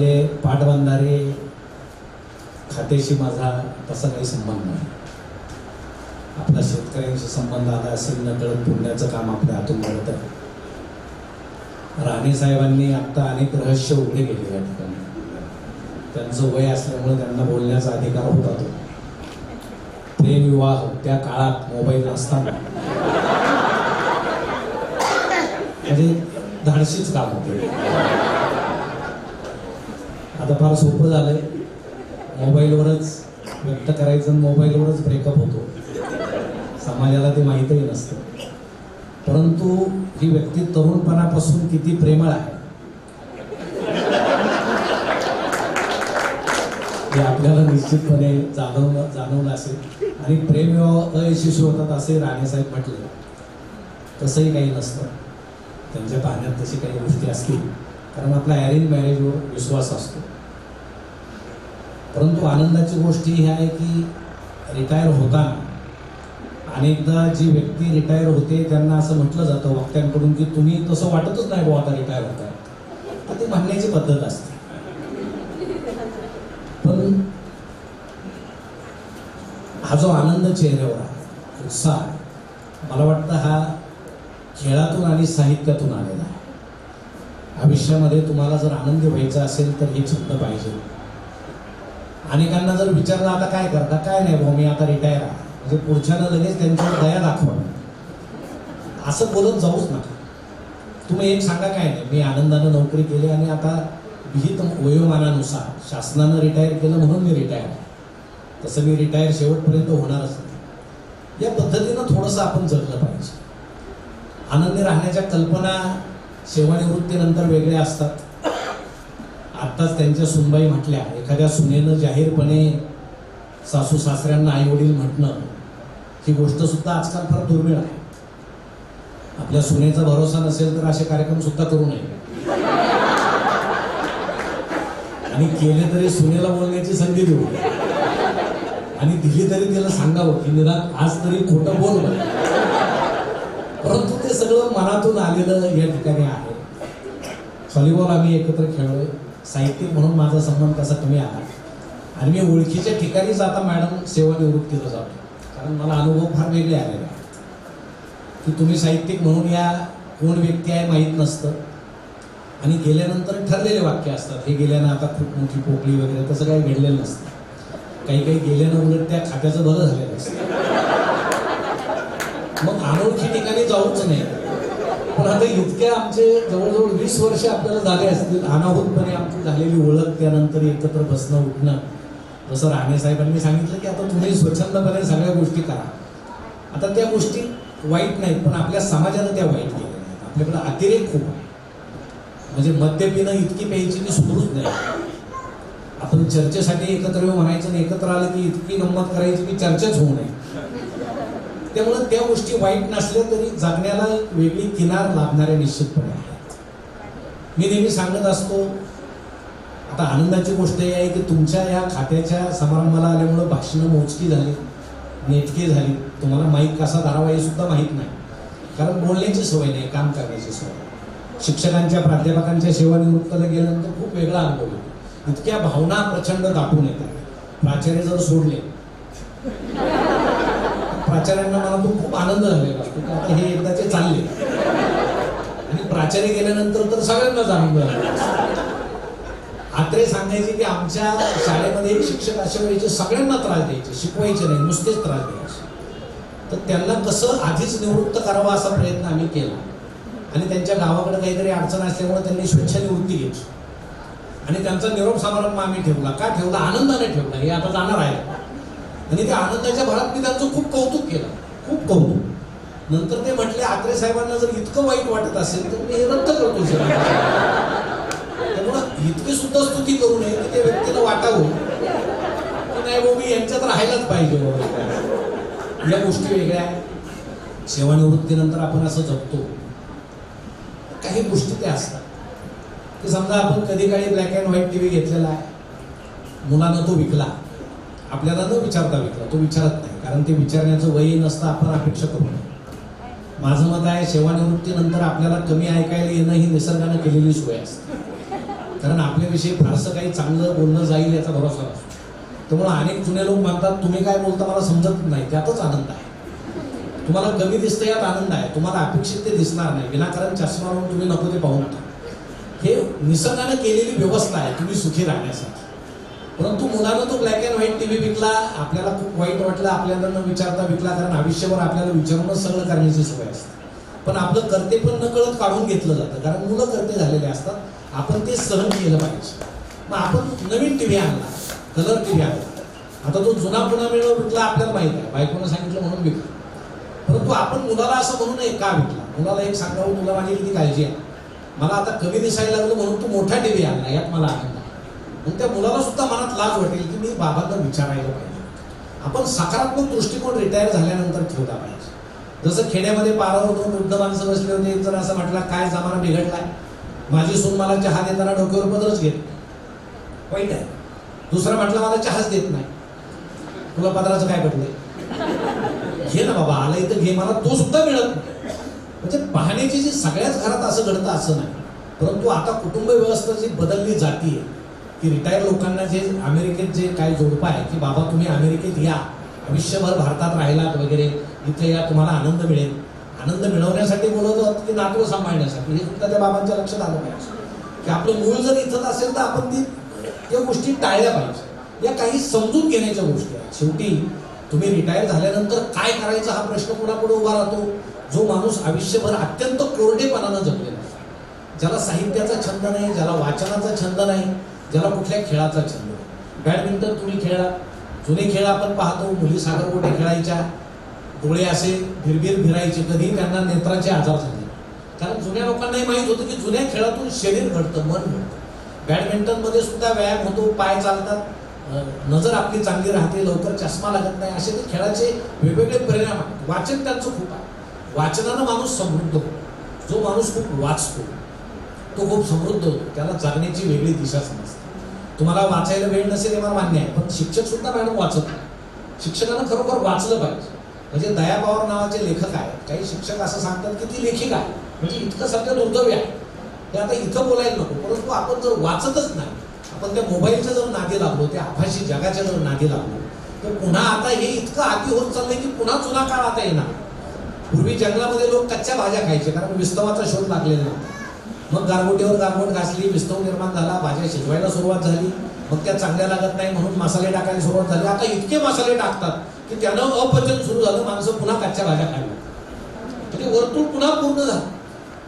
म्हणजे पाटबंधारे खात्याशी माझा तसा काही संबंध नाही. आपला शेतकऱ्यांशी संबंध आला असेल नकळत पुण्याचं काम आपल्या हातून घडत. राणे साहेबांनी आता अनेक रहस्य उघडे केले या ठिकाणी. त्यांचं वय असल्यामुळे त्यांना बोलण्याचा अधिकार होता तो. प्रेमविवाह त्या काळात मोबाईल नसताना. म्हणजे धाडशीच काम होते. आता फार सोपं झालंय. मोबाईलवरच व्यक्त करायचं मोबाईलवरच ब्रेकअप होतो. समाजाला ते माहीतही नसतं. परंतु ही व्यक्ती तरुणपणापासून किती प्रेमळ आहे. हे आपल्याला निश्चितपणे जाणवलं जाणवलं असेल. आणि प्रेमविवाह अयशस्वी होतात असे राणेसाहेब म्हटले. तसंही काही नसतं. त्यांच्या पाहण्यात तशी काही गोष्टी असतील. कारण आपला अरेंज मॅरेजवर विश्वास असतो. परंतु आनंदाची गोष्ट ही आहे की रिटायर होताना अनेकदा जी व्यक्ती रिटायर होते त्यांना असं म्हटलं जातं वक्त्यांकडून की तुम्ही तसं वाटतच नाही बुवा आता रिटायर होत आहे तर ती म्हणण्याची पद्धत असते. पण हा जो आनंद चेहऱ्यावर आहे उत्साह मला वाटतं हा खेळातून आणि साहित्यातून आलेला आहे. आयुष्यामध्ये तुम्हाला जर आनंद व्हायचा असेल तर हे छंद पाहिजे. अनेकांना जर विचारलं आता काय करता? काय नाही भाऊ मी आता रिटायर म्हणजे पुढच्यानं लगेच त्यांच्यावर दया दाखवा. असं बोलत जाऊच नका. तुम्ही एक सांगा काय नाही. मी आनंदानं नोकरी केली आणि आता विहित वयोमानानुसार शासनानं रिटायर केलं म्हणून मी रिटायर तसं मी रिटायर शेवटपर्यंत होणारच नाही. या पद्धतीनं थोडंसं आपण जगलं पाहिजे. आनंदी राहण्याच्या कल्पना सेवानिवृत्तीनंतर वेगळ्या असतात. आत्ताच त्यांच्या सुनबाई म्हटल्या एखाद्या सुनेनं जाहीरपणे सासू सासऱ्यांना आई वडील म्हटणं ही गोष्ट सुद्धा आजकाल फार दुर्मिळ आहे. आपल्या सुनेचा भरोसा नसेल तर असे कार्यक्रम सुद्धा करू नये. आणि केले तरी सुनेला बोलण्याची संधी देऊ. आणि दिली तरी तिला सांगावं की निदान आज तरी खोटं बोल परंतु ते सगळं मनातून आलेलं या ठिकाणी आहे. व्हॉलीबॉल आम्ही एकत्र खेळलोय. साहित्यिक म्हणून माझा संबंध कसा कमी आला आणि मी ओळखीच्या ठिकाणीच आता मॅडम सेवानिवृत्तीला जातो कारण मला अनुभव फार वेगळे आलेले आहेत. की तुम्ही साहित्यिक म्हणून या कोण व्यक्ती आहे माहीत नसतं. आणि गेल्यानंतर ठरलेले वाक्य असतात. हे गेल्यानं आता खूप मोठी पोकळी वगैरे तसं काही घडलेलं नसतं. काही काही गेल्यानं उलट त्या खात्याचं बरं झालेलं असतं. मग अनोळखी ठिकाणी जाऊच नाही. पण आता इतक्या आमचे जवळजवळ वीस वर्ष आपल्याला झाले असतील अनाहूतपणे आमची झालेली ओळख त्यानंतर एकत्र बसणं उठणं. जसं राणे साहेबांनी सांगितलं की आता तुम्ही स्वच्छंदपणे सगळ्या गोष्टी करा. आता त्या गोष्टी वाईट नाहीत पण आपल्या समाजानं त्या वाईट केल्या नाहीत. आपल्याकडे अतिरेक खूप आहे. म्हणजे मद्य पिणं इतकी प्यायची मी सुरूच नाही. आपण चर्चेसाठी एकत्र येऊ म्हणायचं आणि एकत्र आलं की इतकी गंमत करायची की चर्चाच होऊ नये. त्यामुळे त्या गोष्टी वाईट नसल्या तरी जगण्याला एक वेगळी किनार लाभणाऱ्या निश्चितपणे आहेत. मी नेहमी सांगत असतो आता आनंदाची गोष्ट ही आहे की तुमच्या या खात्याच्या समारंभाला आल्यामुळं भाषणं मोजकी झाली नेटकी झाली. तुम्हाला माहीत कसा धारावा हे सुद्धा माहीत नाही. कारण बोलण्याची सवय नाही काम करण्याची सवय शिक्षकांच्या प्राध्यापकांच्या सेवानिवृत्तीला गेल्यानंतर खूप वेगळा अनुभव येतो. इतक्या भावना प्रचंड दाखवून येतात. प्राचार्य जर सोडले प्राचार्यांना मला तो खूप आनंद झालेला असतो की हे एकदाचे चालले. आणि प्राचार्य गेल्यानंतर तर सगळ्यांनाच आनंद आत्रे सांगायचे की आमच्या शाळेमध्ये एक शिक्षक असे वेळेचे सगळ्यांना त्रास द्यायचे शिकवायचे नाही नुसतेच त्रास द्यायचे. तर त्यांना कसं आधीच निवृत्त करावा असा प्रयत्न आम्ही केला. आणि त्यांच्या गावाकडे काहीतरी अडचण असल्यामुळे त्यांनी स्वेच्छानिवृत्ती घेतली. आणि त्यांचा निरोप समारंभ आम्ही ठेवला. का ठेवला? आनंदाने ठेवला. हे आता जाणार आहे. आणि त्या आनंदाच्या भरात मी त्यांचं खूप कौतुक केलं. खूप कौतुक. नंतर ते म्हटले आत्रे साहेबांना जर इतकं वाईट वाटत असेल तर मी हे रद्द करतो त्यामुळं इतकी सुद्धा स्तुती करू नये की त्या व्यक्तीला वाटावं. की नाही भाऊ मी यांच्यात राहायलाच पाहिजे हो. या गोष्टी वेगळ्या सेवानिवृत्तीनंतर आपण असं जगतो. काही गोष्टी त्या असतात. की समजा आपण कधी काळी black and white T V घेतलेला आहे. मुलानं तो विकला. आपल्याला न विचारता विकला तो विचारत नाही. कारण ते विचारण्याचं वय नसतं आपण अपेक्षा करू नये. माझं मत आहे सेवानिवृत्तीनंतर आपल्याला कमी ऐकायला येणं ही निसर्गानं केलेली सोय असते. कारण आपल्याविषयी फारसं काही चांगलं बोलणं जाईल याचा भरोसा नसतो. त्यामुळे अनेक जुने लोक म्हणतात तुम्ही काय बोलता मला समजत नाही त्यातच आनंद आहे. तुम्हाला कमी दिसतं यात आनंद आहे. तुम्हाला अपेक्षित ते दिसणार नाही. विनाकारण चष्मा लावून तुम्ही नको ते पाहू नका. हे निसर्गानं केलेली व्यवस्था आहे तुम्ही सुखी राहण्यासाठी. परंतु मुलानं तो ब्लॅक अँड व्हाईट टीव्ही विकला आपल्याला खूप वाईट वाटलं आपल्याला न विचारता विकला कारण आयुष्यभर आपल्याला विचारूनच सगळं करण्याची सवय असते. पण आपलं करते पण न कळत काढून घेतलं जातं कारण मुलं करते झालेले असतात. आपण ते सहन केलं पाहिजे. मग आपण नवीन टीव्ही आणला कलर टीव्ही आणला. आता तो जुना पुन्हा मिळव विकला आपल्याला माहीत आहे. बायकोनं सांगितलं म्हणून विकला. परंतु आपण मुलाला असं म्हणू नये का विकला? मुलाला एक सांगावं तुला माझी किती काळजी आहे? मला आता कमी दिसायला लागलं म्हणून तू मोठा टीव्ही आणला यात मला आनंद आणि मग त्या मुलाला सुद्धा मनात लाज वाटेल की मी बाबांना विचारायला पाहिजे. आपण सकारात्मक दृष्टिकोन रिटायर झाल्यानंतर ठेवला पाहिजे. जसं खेड्यामध्ये पारावर दोन वृद्ध माणसं बसले होते एक जण असं म्हटलं काय जमाना बिघडलाय? माझी सून मला चहा देताना डोक्यावर पदरच घेत वाईट आहे. दुसरा म्हटलं मला चहाच देत नाही. तुला पदराचं काय पडलंय घे ना बाबा आला इथं घे मला तो सुद्धा मिळत नाही. म्हणजे पाहण्याची जी सगळ्याच घरात असं घडतं असं नाही. परंतु आता कुटुंब व्यवस्था जी बदलली जाते की रिटायर लोकांना जे अमेरिकेत जे काही जोडपं आहे की बाबा तुम्ही अमेरिकेत या आयुष्यभर भारतात राहिलात वगैरे इथे या तुम्हाला आनंद मिळेल. आनंद मिळवण्यासाठी बोलवतो की नातू सांभाळण्यासाठी. हे सुद्धा त्या बाबांच्या लक्षात आलं पाहिजे. की आपलं मूळ जर इथंच असेल तर आपण ती त्या गोष्टी टाळल्या पाहिजे. या काही समजून घेण्याच्या गोष्टी आहेत. शेवटी तुम्ही रिटायर झाल्यानंतर काय करायचा हा प्रश्न कोणापुढे उभा राहतो? जो माणूस आयुष्यभर अत्यंत कोरडेपणानं जगलेला ज्याला साहित्याचा छंद नाही ज्याला वाचनाचा छंद नाही ज्याला कुठल्या खेळाचा छंद बॅडमिंटन तुम्ही खेळा जुने खेळ आपण पाहतो मुली सागरगोटे खेळायच्या डोळे असे भिरभिर भिरायचे कधी त्यांना नेत्राचे आजार झाले. कारण जुन्या लोकांनाही माहीत होतं की जुन्या खेळातून शरीर घडतं मन घडतं. बॅडमिंटनमध्ये सुद्धा व्यायाम होतो पाय चालतात नजर आपली चांगली राहते लवकर चष्मा लागत नाही असे ते खेळाचे वेगवेगळे परिणाम आहेत. वाचन त्यांचं खूप आहे. वाचनानं माणूस समृद्ध होतो. जो माणूस खूप वाचतो तो खूप समृद्ध होतो. त्याला जगण्याची वेगळी दिशा समजते. तुम्हाला वाचायला वेळ नसेल हे मला मान्य आहे पण शिक्षक सुद्धा मॅडम वाचत नाही. शिक्षकानं खरोखर वाचलं पाहिजे. म्हणजे दया पवार नावाचे लेखक आहेत. काही शिक्षक असं सांगतात की ती लेखिका आहे. म्हणजे इतकं सगळं दुर्दव्य आहे. ते आता इथं बोलायला नको परंतु आपण जर वाचतच नाही आपण त्या मोबाईलच्या जर नादी लागलो त्या आभाशी जगाच्या जर नादी लागलो तर पुन्हा आता हे इतकं आती होत चाललंय की पुन्हा जुना काळ आता येणार. पूर्वी जंगलामध्ये लोक कच्च्या भाज्या खायचे कारण विस्तवाचा शोध लागलेला नव्हता मग गारगोटीवर गारगोट घासली विस्तव निर्माण झाला भाज्या शिजवायला सुरुवात झाली. मग त्या चांगल्या लागत नाही म्हणून मसाले टाकायला सुरुवात झाली. आता इतके मसाले टाकतात की त्यानं अपचन सुरू झालं माणसं पुन्हा कच्च्या भाज्या खायला म्हणजे वर्तुळ पुन्हा पूर्ण झालं.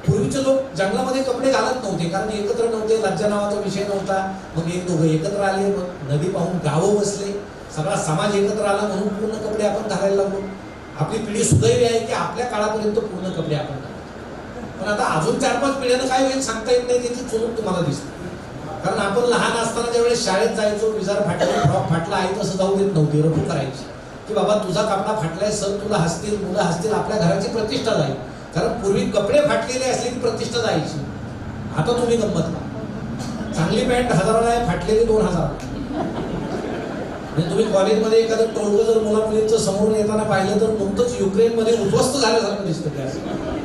पूर्वीचे लोक जंगलामध्ये कपडे घालत नव्हते कारण एकत्र नव्हते लज्जा नावाचा विषय नव्हता. मग एक दोघं एकत्र आले मग नदी पाहून गावं बसले. सगळा समाज एकत्र आला म्हणून पूर्ण कपडे आपण घालायला लागलो. आपली पिढी सुदैवी आहे की आपल्या काळापर्यंत पूर्ण कपडे आपण घालतो. पण आता अजून चार पाच पिढ्यानं काय होईल सांगता येत नाही त्याची चुरूक तुम्हाला दिसते. कारण आपण लहान असताना ज्यावेळेस शाळेत जायचो विजार फाटला फ्रॉक फाटला आई तसं जाऊ देत नव्हती रफू करायची. की बाबा तुझा कपडा फाटलाय सर तुला हसतील मुलं हसतील आपल्या घराची प्रतिष्ठा जाईल. कारण पूर्वी कपडे फाटलेले असले की प्रतिष्ठा जायची. आता तुम्ही गंमत का चांगली पॅन्ट हजाराला आहे फाटलेली दोन हजार. म्हणजे तुम्ही कॉलेजमध्ये एखादं टोळगं जर मुला मुलींचं समोरून येताना पाहिलं तर नुकतंच युक्रेनमध्ये उद्ध्वस्त झाल्यासारखं दिसतं त्या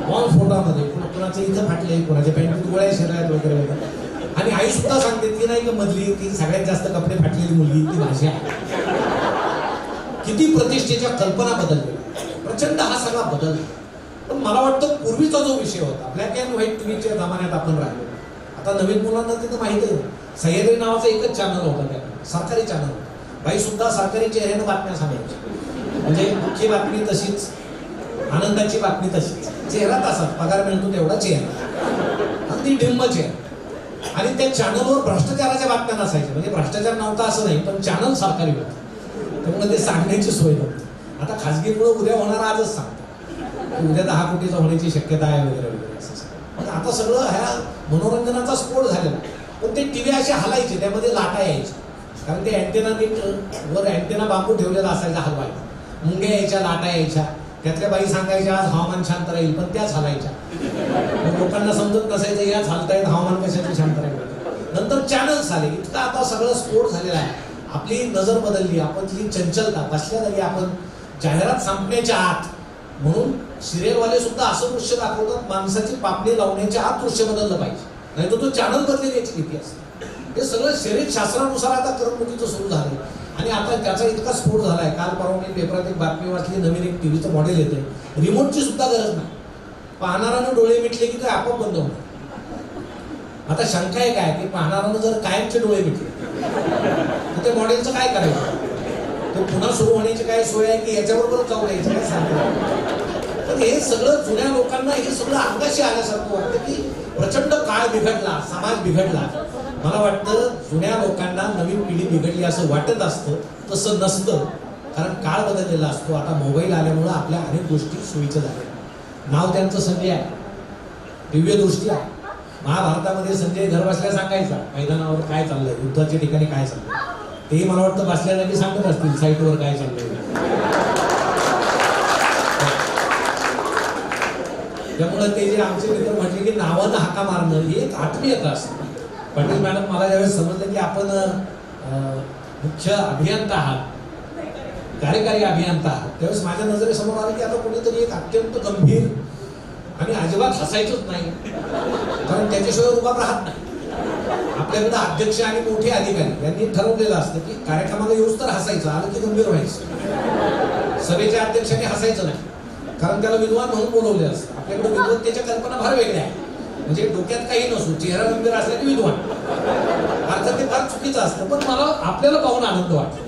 बॉम्ब फोटामध्ये कुणा- इथं फाटले कुणाच्या पॅन्ट गोळ्या शिरायत वगैरे वगैरे आणि आई सुद्धा सांगते ती नाही का मधली ती सगळ्यात जास्त कपडे फाटलेली मुलगी ती माझी आहे किती प्रतिष्ठेच्या कल्पना बदलल्या. प्रचंड हा सगळा बदल. पण मला वाटतं पूर्वीचा जो विषय होता ब्लॅक अँड व्हाईट टीव्हीच्या जमान्यात आपण राहिलो. आता नवीन मुलांना तिथं माहिती आहे. सह्याद्री नावाचा एकच चॅनल होता त्या. सरकारी चॅनल होता. बाई सुद्धा सरकारी चेहऱ्यानं बातम्या सांगायची. म्हणजे मुख्य बातमी तशीच. आनंदाची बातमी तशीच. चेहरा तसाच पगार मिळतो तेवढा चेहरा. अगदी डिम्म चेहरा. आणि त्या चॅनलवर भ्रष्टाचाराच्या बातम्या नसायच्या. म्हणजे भ्रष्टाचार नव्हता असं नाही पण चॅनल सरकारी होतं. त्यामुळे ते सांगण्याची सोय नव्हती. आता खाजगीमुळे उद्या होणार आजच सांगतात उद्या दहा कोटीचा होण्याची शक्यता आहे वगैरे वगैरे असं पण आता सगळं ह्या मनोरंजनाचा स्फोट झालेला पण ते टीव्ही असे हलायचे त्यामध्ये लाटा यायच्या. कारण ते अँटेना नीट वर अँटेना बांबू ठेवलेला असायचा हलवायचा मुंग्या यायच्या लाटा यायच्या. त्यातल्या बाई सांगायच्या आज हवामान शांत राहील पण त्याच हलायच्या लोकांना समजत नसायचं याच हलतायत हवामान कशाचं शांत राहील नंतर चॅनल्स आले. इतका आता सगळं स्फोट झालेला आहे. आपली नजर बदलली आपण जी चंचलता बसल्या जागी आपण जाहिरात संपण्याच्या आत. म्हणून सिरियलवाले सुद्धा असं दृश्य दाखवतात माणसाची पापणी लावण्याच्या आत दृश्य बदललं पाहिजे. नाही तर तो चॅनल बदलेल याची भीती असते. हे सगळं शरीर शास्त्रानुसार आता करमणुकीचं सुरू झालं आणि आता त्याचा इतका स्फोट झालाय. काल परवा मी पेपरात एक बातमी वाचली नवीन एक टीव्हीचं मॉडेल येते रिमोटची सुद्धा गरज नाही. पाहणारानं डोळे मिटले की ते आपोआप बंद होणार. आता शंका एक आहे की पाहणारानं जर कायमचे डोळे मिटले तर ते मॉडेलचं काय करायचं? तो पुन्हा सुरू होण्याची काय सोय आहे की याच्याबरोबर जाऊ द्यायचं काय सांगतो तर हे सगळं जुन्या लोकांना हे सगळं अंगाशी आल्यासारखं वाटतं की प्रचंड काळ बिघडला समाज बिघडला. मला वाटतं जुन्या लोकांना नवीन पिढी बिघडली असं वाटत असतं तसं नसतं. कारण काळ बदललेला असतो. आता मोबाईल आल्यामुळं आपल्या अनेक गोष्टी सोयीच्या झाल्या. नाव त्यांचं संजय आहे. दिव्यदृष्टी आहे. महाभारतामध्ये संजय घर बसल्या सांगायचा मैदानावर काय चाललंय युद्धाच्या ठिकाणी काय चाललंय? तेही मला वाटतं बसल्या जागी सांगत असतील साईटवर काय चाललंय? त्यामुळे ते जे आमचे मित्र म्हटले की नावानं हाका मारणं ही एक आत्मीयता असते. पाटील मॅडम मला ज्यावेळेस समजलं की आपण अं, मुख्य अभियंता आहात. कार्यकारी अभियंता आहात. त्यावेळेस माझ्या नजरेसमोर आलं की आता कुठेतरी एक अत्यंत गंभीर आणि अजिबात हसायचंच नाही. कारण त्याच्याशिवाय उभा राहत नाही. आपल्याकडे अध्यक्ष आणि मोठे अधिकारी यांनी ठरवलेलं असतं की कार्यक्रमाला येऊच तर हसायचं आलं की गंभीर व्हायचं. सभेच्या अध्यक्षाने हसायचं नाही. कारण त्याला विद्वान म्हणून बोलवले असतं. आपल्याकडे विद्वत्तेच्या कल्पना फार वेगळ्या आहेत. म्हणजे डोक्यात काही नसू चेहरा गंभीर असला की विद्वान. अर्थात ते फार चुकीचं असतं. पण मला आपल्याला पाहून आनंद वाटतो.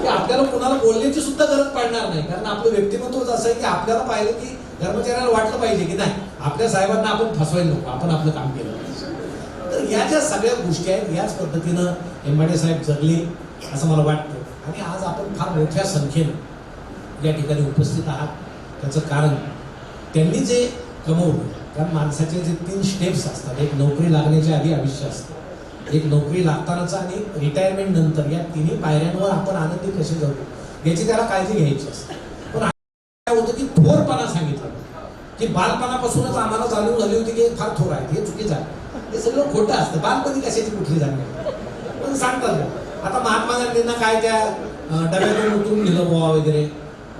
की आपल्याला कुणाला बोलण्याची सुद्धा गरज पडणार नाही. कारण आपलं व्यक्तिमत्वच असं आहे की आपल्याला पाहिलं की कर्मचाऱ्याला वाटलं पाहिजे की नाही. आपल्या साहेबांना आपण फसवायला नको. आपण आपलं काम केलं पाहिजे. तर या ज्या सगळ्या गोष्टी आहेत याच पद्धतीनं एम्बाडे साहेब जगले असं मला वाटतं. आणि आज आपण फार मोठ्या संख्येनं या ठिकाणी उपस्थित आहात. त्याचं कारण त्यांनी जे कमवलं कारण माणसाचे जे तीन स्टेप्स असतात एक नोकरी लागण्याच्या आधी आयुष्य असतं. एक नोकरी लागतानाचा आणि रिटायरमेंट नंतर या तिन्ही पायऱ्यांवर आपण आनंदी कसे जाऊ? याची त्याला काळजी घ्यायची असते. पण काय होतं की थोरपणा सांगितलं. की बालपणापासूनच आम्हाला जाणीव झाली होती की फार थोर आहे हे चुकीचं आहे. हे सगळं खोटं असतं. बालपणी कशाची कुठली जाणीव पण सांगतात आता महात्मा गांधींना काय त्या डब्यातून उठून गेलं बुवा वगैरे.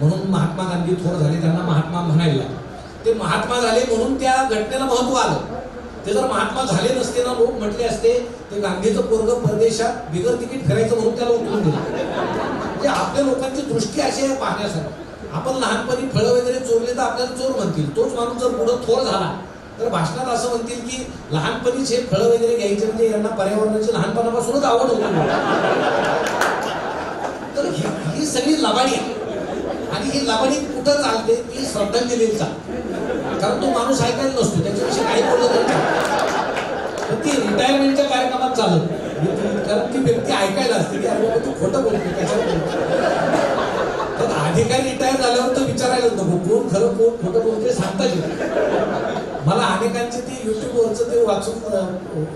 म्हणून महात्मा गांधी थोर झाले त्यांना महात्मा म्हणायला लागले. ते महात्मा झाले म्हणून त्या घटनेला महत्त्व आलं. ते जर महात्मा झाले नसते ना लोक म्हटले असते ते गांधीचं पोरग परदेशात बिगर तिकीट फिरायचं म्हणून त्याला उठून दिलं. म्हणजे आपल्या लोकांची दृष्टी अशी आहे पाहण्यासाठी आपण लहानपणी फळं वगैरे चोरले तर आपल्याला चोर म्हणतील. तोच माणूस जर पुढं थोर झाला तर भाषणात असं म्हणतील की लहानपणीच हे फळं वगैरे घ्यायचे म्हणजे यांना पर्यावरणाची लहानपणापासूनच आवड होती. तर ही ही सगळी लबाडी आहे. आणि ही लबाडी कुठं चालते? ती श्रद्धांजली चालते. कारण तो माणूस ऐकायला नसतो. त्याच्याविषयी काही बोललं तर पण ती रिटायरमेंटच्या कार्यक्रमात चालत. कारण ती व्यक्ती ऐकायला असते. की अरे बाबा तू खोटं बोलतो त्याच्यावर तर अधिकारी रिटायर झाल्यावर तर विचारायला नको. कोण खरं कोण खोटं बोलते सांगता येईल मला अनेकांचे ते युट्यूबवरचं ते वाचून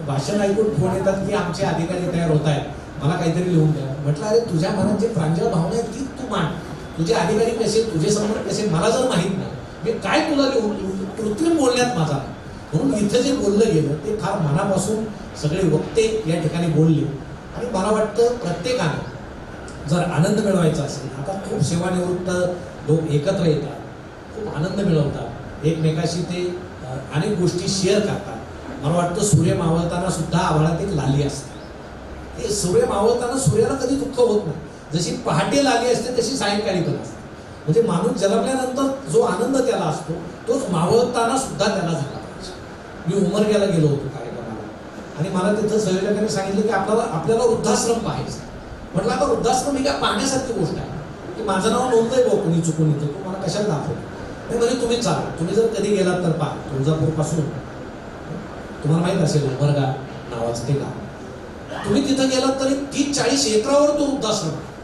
भाषण ऐकून फोन येतात की आमचे अधिकारी तयार होत आहेत. मला काहीतरी लिहून द्या. म्हटलं अरे तुझ्या मनात जे प्रांजळ भावना आहेत ती तू मांड तुझे अधिकारी कसे तुझे संबंध कसे मला जर माहीत नाही मी काय तुला लिहून कृत्रिम बोलण्यात माझा म्हणून इथं जे बोललं गेलं ते फार मनापासून सगळे वक्ते या ठिकाणी बोलले. आणि मला वाटतं प्रत्येकानं जर आनंद मिळवायचा असेल आता खूप सेवानिवृत्त लोक एकत्र येतात खूप आनंद मिळवतात एकमेकाशी ते अनेक गोष्टी शेअर करतात. मला वाटतं सूर्य मावळताना सुद्धा आभाळात एक लाली असते. ते सूर्य मावळताना सूर्याला कधी दुःख होत नाही. जशी पहाटे लाली असते तशी सायंकाळी पण असते. म्हणजे माणूस जन्मल्यानंतर जो आनंद त्याला असतो तोच मावळताना सुद्धा त्याला झाला पाहिजे. मी उमरग्याला गेलो होतो कार्यक्रमाला. आणि मला तिथं संयोजकांनी सांगितलं की आपल्याला आपल्याला वृद्धाश्रम पाहायचा म्हटलं आता वृद्धाश्रम ही काय पाहण्यासारखी गोष्ट आहे. की माझं नाव नोंदलंय बघ कोणी चुकून येतो तुम्हाला मला कशाला दाखवतो नाही म्हणजे तुम्ही चाला तुम्ही जर कधी गेलात तर पहा. तुळजापूरपासून. तुम्हाला माहीत असेल उमरगा नावाचं ते गाव. तुम्ही तिथं गेलात तरी तीस चाळीस एकरावर तो वृद्धाश्रम आहे.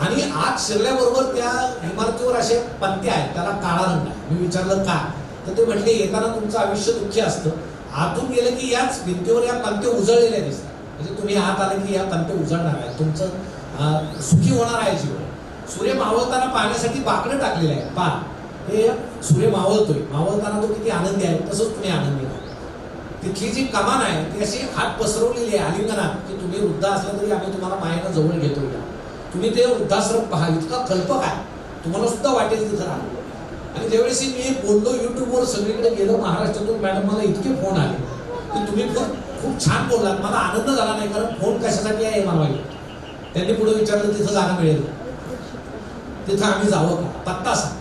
आणि आत शिरल्याबरोबर त्या इमारतीवर असे पत्ते आहेत त्याला काळा रंग आहे. मी विचारलं का? तर ते म्हटले येताना तुमचं आयुष्य दुःखी असतं. आतून गेलं की याच भिंतीवर या पंते उजळलेल्या दिसतात. म्हणजे तुम्ही आत आले की या पंते उजळणार आहे तुमचं सुखी होणार आहे जीवन. सूर्य मावळताना पाहण्यासाठी बाकडं टाकलेलं आहे पा हे सूर्य मावळतोय. मावळताना तो किती आनंदी आहे तसंच तुम्ही आनंदी राहा तिथली जी कमान आहे ती अशी हात पसरवलेली आहे आलिंगनात की तुम्ही वृद्ध असला तरी आम्ही तुम्हाला मायेनं जवळ घेतो या तुम्ही ते वृद्धाश्रम पहा इतका कल्पक आहे तुम्हाला सुद्धा वाटेल तिथं राहा आणि त्यावेळेस मी बोललो युट्यूबवर सगळीकडे गेलो महाराष्ट्रातून मॅडम मला इतके फोन आले की तुम्ही पण खूप छान बोललात. मला आनंद झाला नाही कारण फोन कशासाठी आहे मला माहिती त्यांनी पुढे विचारलं तिथं जागा मिळेल. तिथं आम्ही जावं का? पत्ता सांग.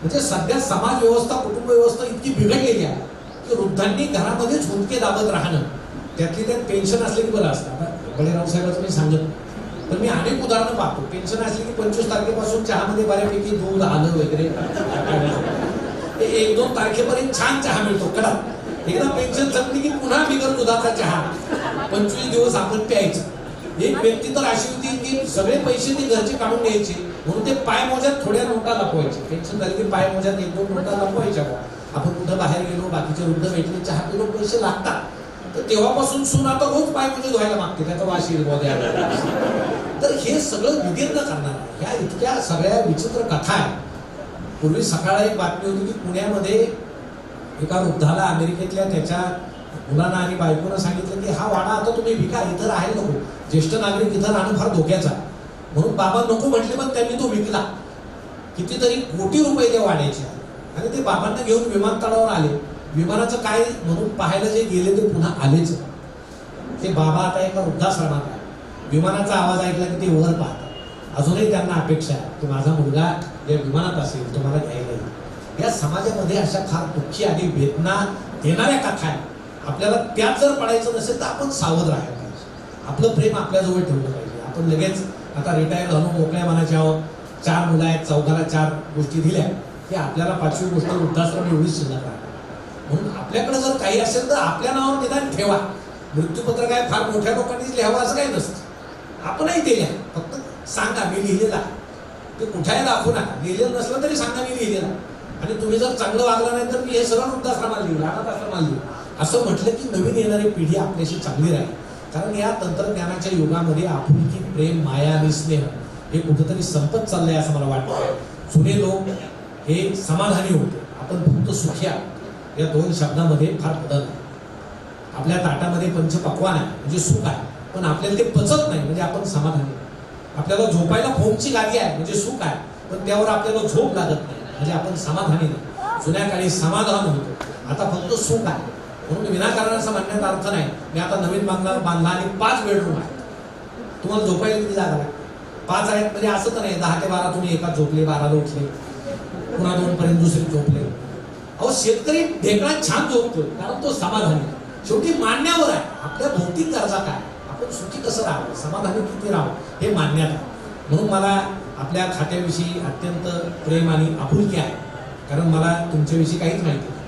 म्हणजे सध्या समाज व्यवस्था कुटुंब व्यवस्था इतकी बिघडलेली आहे की वृद्धांनी घरामध्येच हुंदके दाबत राहणं. त्यातली त्यात पेन्शन असले की बरं असतं. आता बळीराव साहेबांचं मी सांगत तर मी अनेक उदाहरणं पाहतो. पेन्शन असली की पंचवीस तारखेपासून चहामध्ये बऱ्यापैकी दूध आलं वगैरे. एक दोन तारखेपर्यंत छान चहा मिळतो कडा एकदा पेन्शन संपली की पुन्हा बिगर दुधाचा चहा. पंचवीस दिवस आपण प्यायचं. एक व्यक्ती तर अशी होती की सगळे पैसे ती घरचे काढून घ्यायचे. म्हणून ते पाय मोजात थोड्या नोटा लपवायचे. पेन्शन झाली की पाय मोजात एक दोन नोटा लपवायच्या बुवा. आपण कुठं बाहेर गेलो बाकीचे वृद्ध भेटले चहा पिलो पैसे लागतात. तर तेव्हापासून सून आता रोज पाय म्हणजे धुवायला मागते त्याचा वास येईल द्यायला. तर हे सगळं विदीर्ण करणार ह्या इतक्या सगळ्या विचित्र कथा आहे पूर्वी सकाळी एक बातमी होती की पुण्यामध्ये एका वृद्धाला अमेरिकेतल्या त्याच्या मुलांना आणि बायकोनं सांगितलं की हा वाडा आता तुम्ही विका इथं राहायला नको. ज्येष्ठ नागरिक इथं राहणं फार धोक्याचा म्हणून बाबा नको म्हटले पण त्यांनी तो विकला. कितीतरी कोटी रुपये त्या वाड्याचे. आणि ते बाबांना घेऊन विमानतळावर आले. विमानाचं काय म्हणून पाहायला जे गेले ते पुन्हा आलेच. ते बाबा आता एका वृद्धाश्रमात आहे विमानाचा आवाज ऐकला की ते वर पाहतात. अजूनही त्यांना अपेक्षा आहे की माझा मुलगा या विमानात असेल तुम्हाला घ्यायला येईल या समाजामध्ये अशा फार दुःखी आणि वेदना देणाऱ्या कथा आहेत. आपल्याला त्यात जर पडायचं नसेल तर आपण सावध राहायला पाहिजे. आपलं प्रेम आपल्याजवळ ठेवलं पाहिजे. आपण लगेच आता रिटायर झालो मोकळ्या मनाच्या आहोत. चार मुलं आहेत चौघाला चार गोष्टी दिल्या. की आपल्याला पाचवी गोष्ट वृद्धाश्रम एवढीच शिल्लक राहणार. म्हणून आपल्याकडे जर काही असेल तर आपल्या नावावर निदान ठेवा. मृत्यूपत्र काय फार मोठ्या लोकांनीच लिहावं असं काही नसतं. आपणही ते लिहा फक्त सांगा मी लिहिलेला. ते कुठेही दाखवू नका. लिहिलेलं नसलं तरी सांगा मी लिहिलेला. आणि तुम्ही जर चांगलं वागलं नाही तर मी हे सगळं वृद्धाश्रमाला लिहिलं अनाथ आश्रमाला लिहू. असं म्हटलं की नवीन येणारी पिढी आपल्याशी चांगली राहील. कारण या तंत्रज्ञानाच्या युगामध्ये आपुलकी प्रेम माया आणि स्नेह हे कुठंतरी संपत चाललंय असं मला वाटतं जुने लोक हे समाधानी होते. आपण फक्त सुखी आहोत. या दोन शब्दामध्ये फार बदल आहे आपल्या ताटामध्ये पंचपक्वान आहे म्हणजे सुख आहे. पण आपल्याला ते पचत नाही म्हणजे आपण समाधानी आपल्याला झोपायला फोमची गादी आहे म्हणजे सुख आहे. पण त्यावर आपल्याला झोप लागत नाही म्हणजे आपण समाधानी नाही जुन्या काळी समाधान होतो. आता फक्त सुख आहे. म्हणून विनाकारण असं म्हणण्याचा अर्थ नाही मी आता नवीन बांधला बांधला आणि पाच बेडरूम आहे. तुम्हाला झोपायला किती जागा लागते? पाच आहेत म्हणजे असं तर नाही दहा ते बारा तुम्ही एकाच झोपले बाराला उठले. पुन्हा दोन पर्यंत दुसरी झोपले. अहो शेतकरी ढेकळा छान झोपतो कारण तो समाधानी. शेवटी मान्यावर आहे. आपल्या भौतिक गरजा काय? आपण सुखी कसं राहावं? समाधानी किती राहावं? हे मान्यात आहे म्हणून मला आपल्या खात्याविषयी अत्यंत प्रेम आणि आपुलकी आहे. कारण मला तुमच्याविषयी काहीच माहिती नाही.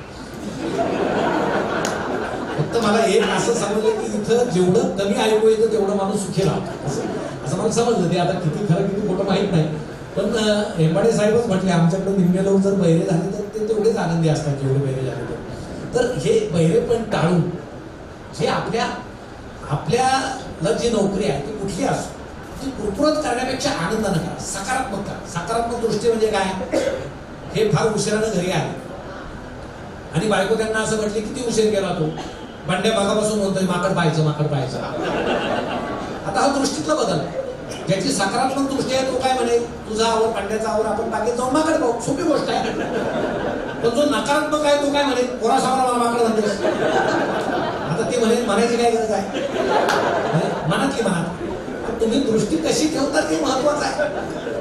फक्त मला एक असं समजलं की इथं जेवढं कमी ऐकू येतं तेवढं माणूस सुखी राहतो. असं असं मला समजलं. ते आता किती खरं किती खोटं माहीत नाही. पण हेंबाडे साहेबच म्हटले आमच्याकडे निम्मे लोक जर बहिरे झाले तर तेवढेच आनंदी असतात जेवढे बहिरे झाले तर तर हे बहिरे पण टाळून जे आपल्या आपल्याला जी नोकरी आहे ती कुठली असो ती कुरकुरत करण्यापेक्षा आनंदानं करा सकारात्मक करा. सकारात्मक दृष्टी म्हणजे काय? हे फार उशिरानं घरी आले. आणि बायको त्यांना असं म्हटले किती उशीर केला तो? बंड्या भागापासून म्हणतोय माकड पाहायचं माकड पाहायचं. आता हा दृष्टीतला बदल आहे. ज्याची सकारात्मक दृष्टी आहे तो काय म्हणेल? तुझा आवर पांड्याचा आवर आपण बागेत जाऊन माकड पाहू. सोपी गोष्ट आहे. पण जो नकारात्मक आहे तो काय म्हणेल? कोरा सावरा मला माकड म्हणतेस आता ते म्हणेल म्हणायची काय गरज आहे? मनातली मनात तुम्ही दृष्टी कशी ठेवता ते महत्वाचं आहे.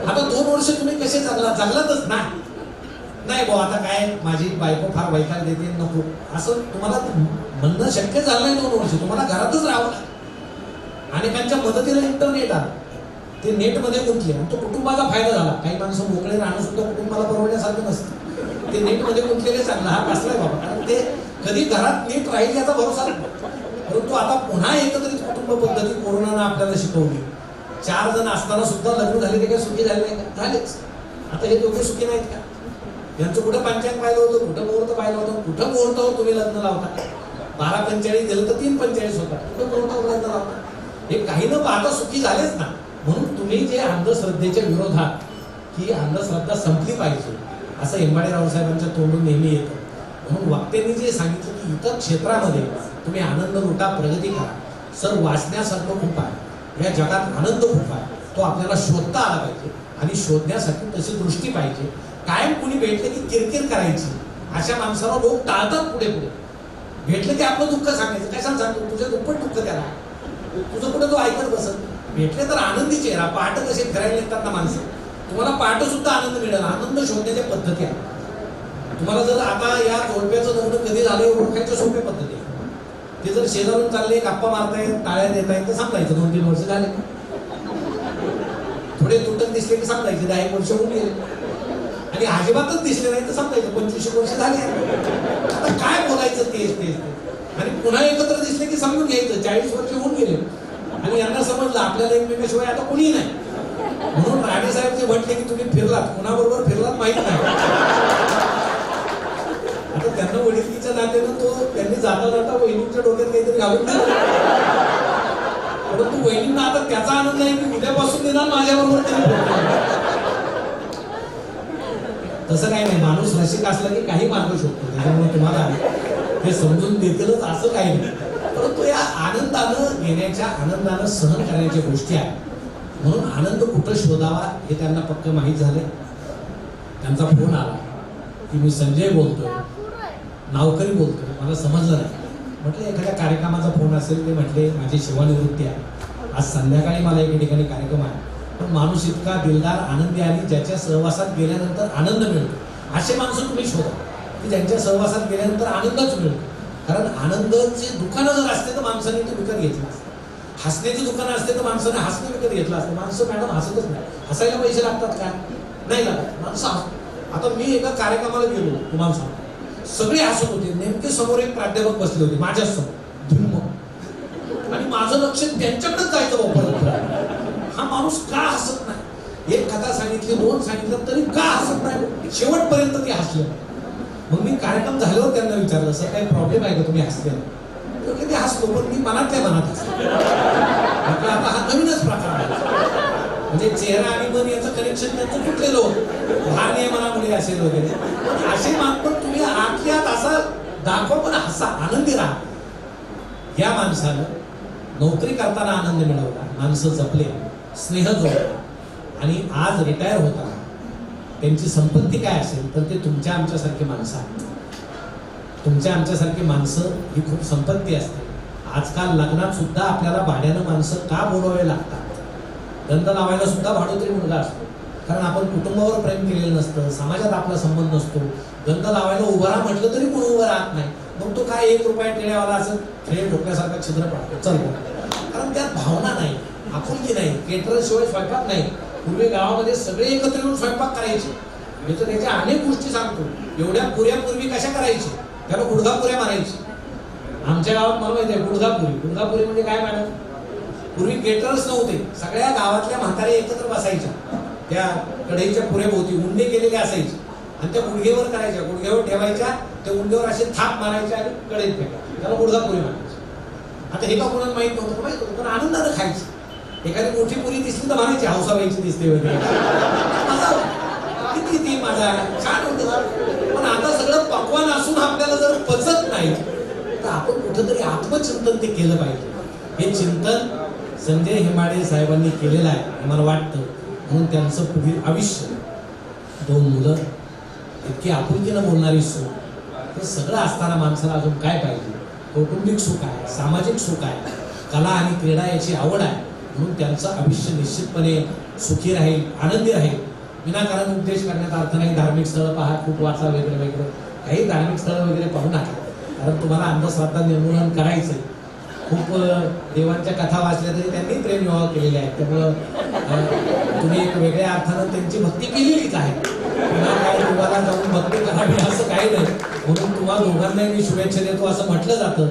आता दोन वर्ष तुम्ही कसे जगला? जगलातच नाही. नाही भाऊ आता काय? माझी बायको फार वैताग देते नको. असं तुम्हाला म्हणणं शक्य झालं नाही दोन वर्ष. तुम्हाला घरातच राहावं आणि अनेकांच्या मदतीला इंटरनेट आलं. ते नेटमध्ये गुंतले आणि तो कुटुंबाचा फायदा झाला. काही माणसं मोकळे राहणं सुद्धा कुटुंबाला परवडण्यासारखं नसतं. ते नेटमध्ये गुंतलेले चांगलं. हा कसलाय बाबा? कारण ते कधी घरात नीट राहील याचा भरोसा परंतु आता पुन्हा एकत्रित कुटुंब पद्धती कोरोनानं आपल्याला शिकवली. चार जण असताना सुद्धा लग्न झाले ते काय सुखी झाले नाही का? झालेच. आता हे दोघे सुखी नाहीत का? यांचं कुठं पंचायत पाहिलं होतं? कुठं मुहूर्त पाहिलं होतं? कुठं मुहूर्तावर तुम्ही लग्न लावता? बारा पंचेचाळीस दिलं तर तीन पंचेचाळीस होता कुठं मुहूर्तावर लग्न लावता? हे काही न पाहता सुखी झालेच ना. तुम्ही जे अंधश्रद्धेच्या विरोधात की अंधश्रद्धा संपली पाहिजे असं एंबाडे रावसाहेबांच्या तोंडून नेहमी येतं. म्हणून वक्त्यांनी जे सांगितलं की इतर क्षेत्रामध्ये तुम्ही आनंद लुटा प्रगती करा. सर वाचण्यासारखं खूप आहे. या जगात आनंद खूप आहे. तो आपल्याला शोधता आला पाहिजे आणि शोधण्यासाठी तशी दृष्टी पाहिजे. कायम कुणी भेटले की किरकिर करायची? अशा माणसाला लोक टाळतात पुढे पुढे. भेटलं की आपलं दुःख सांगायचं. काय सांगतो? तुझं दुप्पट दुःख त्याला तुझं कुठं तो ऐकत बसत भेटले तर आनंदी चेहरा पहाट कसे फिरायला येतात ना माणसं. तुम्हाला पहाट सुद्धा आनंद मिळेल आनंद शोधण्याच्या पद्धती आहे तुम्हाला जर आता या जोडप्याचं लग्न कधी झालं ओळखायच्या सोप्या पद्धती ते जर शेजारून चालले गप्पा मारतायत टाळ्या देत आहेत तर सांगायचं दोन तीन वर्ष झाले. थोडे तुटक दिसले की सांगायचे दहा एक वर्ष होऊन गेले. आणि अजिबातच दिसले नाही तर सांगायचं पंचवीस वर्ष झाले. आता काय बोलायचं तेच तेच तेच. आणि पुन्हा एकत्र दिसले की समजून घ्यायचं चाळीस वर्ष होऊन गेले. आणि यांना समजलं आपल्याला एकमेकाशिवाय आता कुणी नाही. म्हणून राणे साहेब जे म्हटले की तुम्ही फिरलात कुणाबरोबर फिरलात माहीत नाही. आता त्यांना वडिलकीच्या नात्यानं तो त्यांनी जाता जाता वहिनींच्या डोक्यात काहीतरी घालून परंतु वहिनींना आता त्याचा आनंद आहे की उद्यापासून निदान माझ्याबरोबर तरी तसं काही नाही माणूस रसिक असला की काही मार्ग शोधतो त्याच्यामुळे तुम्हाला हे समजून देतीलच असं काही नाही. परंतु या आनंदानं घेण्याच्या आनंदानं सहन करण्याच्या गोष्टी आहेत. म्हणून आनंद कुठं शोधावा हे त्यांना पक्क माहीत झाले त्यांचा फोन आला. की मी संजय बोलतोय. नावकरी बोलतोय. मला समजलं नाही. म्हटलं एखाद्या कार्यक्रमाचा फोन असेल ते म्हटले माझी सेवानिवृत्ती आहे. आज संध्याकाळी मला एका ठिकाणी कार्यक्रम आहे. पण माणूस इतका दिलदार आनंदी आणि ज्याच्या सहवासात गेल्यानंतर आनंद मिळतो. असे माणसं तुम्ही शोधा. की ज्यांच्या सहवासात गेल्यानंतर आनंदच मिळतो. कारण आनंदाचे दुकानं जर असते तर माणसाने ते विकत घेतलं असतं. हसण्याची दुकानं असते तर माणसाने हसणं विकत घेतलं असतं. माणसं मॅडम हसतच नाही. हसायला पैसे लागतात का? नाही लागत. माणसं हस- आता मी एका कार्यक्रमाला गेलो तुम्हाला सांगतो. सगळे हसत होते. नेमके समोर एक प्राध्यापक बसले होते माझ्याच समोर. धुम्म. आणि माझं लक्ष त्यांच्याकडेच जायचं वापर हा माणूस का हसत नाही? एक कथा सांगितली दोन सांगितलं तरी का हसत नाही? शेवटपर्यंत ते हसले. मग मी कार्यक्रम झाल्यावर त्यांना विचारलं सर काही प्रॉब्लेम आहे का तुम्ही हसले तर ते हसलो पण मी मनातल्या मनात हसलो म्हटलं आता हा नवीनच प्रकार आहे. म्हणजे चेहरा आणि मन याचं कनेक्शन त्यांचं तुटलेलं होतं. लहान मनामुळे असेल वगैरे. पण असे मानपण तुम्ही आतल्यात असा दाखवा पण हसा आनंदी राहा. या माणसानं नोकरी करताना आनंद मिळवला माणसं जपले स्नेह जोडला आणि आज रिटायर होता त्यांची संपत्ती काय असेल तर ते तुमच्या आमच्यासारखी माणसं आहेत. तुमच्या आमच्यासारखी माणसं ही खूप संपत्ती असते. आजकाल लग्नात सुद्धा आपल्याला भाड्यानं माणसं का बोलवावे लागतात? दंड लावायला सुद्धा भाडोतरी मुलगा असतो. कारण आपण कुटुंबावर प्रेम केलेलं नसतं समाजात आपला संबंध नसतो. दंड लावायला उभा राहा म्हटलं तरी कोण उभं राहत नाही. मग तो काय एक रुपया टिळ्यावाला असं खेळ ठोकल्यासारखा छिद्र पडतो. चल. कारण त्यात भावना नाही आपुलकी नाही केटर शिवाय स्वयंपाक नाही. पूर्वी गावामध्ये सगळे एकत्र येऊन स्वयंपाक करायचे. मी तर त्याच्या अनेक गोष्टी सांगतो. एवढ्या पुऱ्या पूर्वी कशा करायची? त्याला गुडघा पुऱ्या मारायची. आमच्या गावात मला माहिती आहे गुडघापुरी गुडघापुरी म्हणजे काय मॅडम? पूर्वी गेटर्स नव्हते. सगळ्या गावातल्या म्हाताऱ्या एकत्र बसायच्या. त्या कढईच्या पुऱ्याभोवती उंडे केलेले असायचे. आणि त्या गुडघेवर करायच्या. गुडघ्यावर ठेवायच्या त्या उंडेवर असे थाप मारायच्या आणि कढईत फेकायचे. त्याला गुडघापुरी मारायची आता हे का कोणाला माहीत नव्हतं? माहीत होतं पण आनंदानं खायचं. एखादी मोठी मुली दिसली तर म्हणायची हौसाबाईची दिसते वगैरे. किती ती माझा छान होत. पण आता सगळं पक्वान असून आपल्याला जर पचत नाही तर आपण कुठंतरी आत्मचिंतन ते केलं पाहिजे. हे चिंतन संजय हेमाडे साहेबांनी केलेलं आहे मला वाटतं. म्हणून त्यांचं पुढील आयुष्य दोन मुलं इतकी आपुलकीनं बोलणारी सुख हे सगळं असताना माणसाला अजून काय पाहिजे? कौटुंबिक सुख आहे सामाजिक सुख आहे कला आणि क्रीडा याची आवड आहे. म्हणून त्यांचं आयुष्य निश्चितपणे सुखी राहील आनंदी राहील. विनाकारण उपदेश करण्यात अर्थ नाही धार्मिक स्थळं पहा खूप वाचा वगैरे वगैरे. काही धार्मिक स्थळं वगैरे पाहू नका. कारण तुम्हाला अंधश्रद्धा निर्मूलन करायचं खूप देवांच्या कथा वाचल्या तरी त्यांनी प्रेमविवाह केलेले आहेत. त्यामुळं तुम्ही एक वेगळ्या अर्थानं त्यांची भक्ती केलेलीच आहे. पुन्हा काय देवाला जाऊन भक्ती करावी असं काही नाही. म्हणून तुम्हाला दोघांनाही मी शुभेच्छा देतो असं म्हटलं जातं.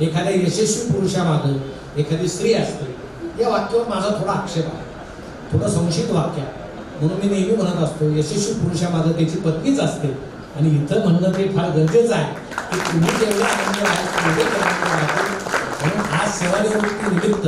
एखाद्या यशस्वी पुरुषामागं एखादी स्त्री असते. या वाक्यावर माझा थोडा आक्षेप आहे. थोडं संशयित वाक्य आहे. म्हणून मी नेहमी म्हणत असतो यशस्वी पुरुषामागं त्याची पत्नीच असते. आणि इथं म्हणणं ते फार गरजेचं आहे की तुम्ही जेवढा आनंद म्हणून आज सेवानिवृत्ती निमित्त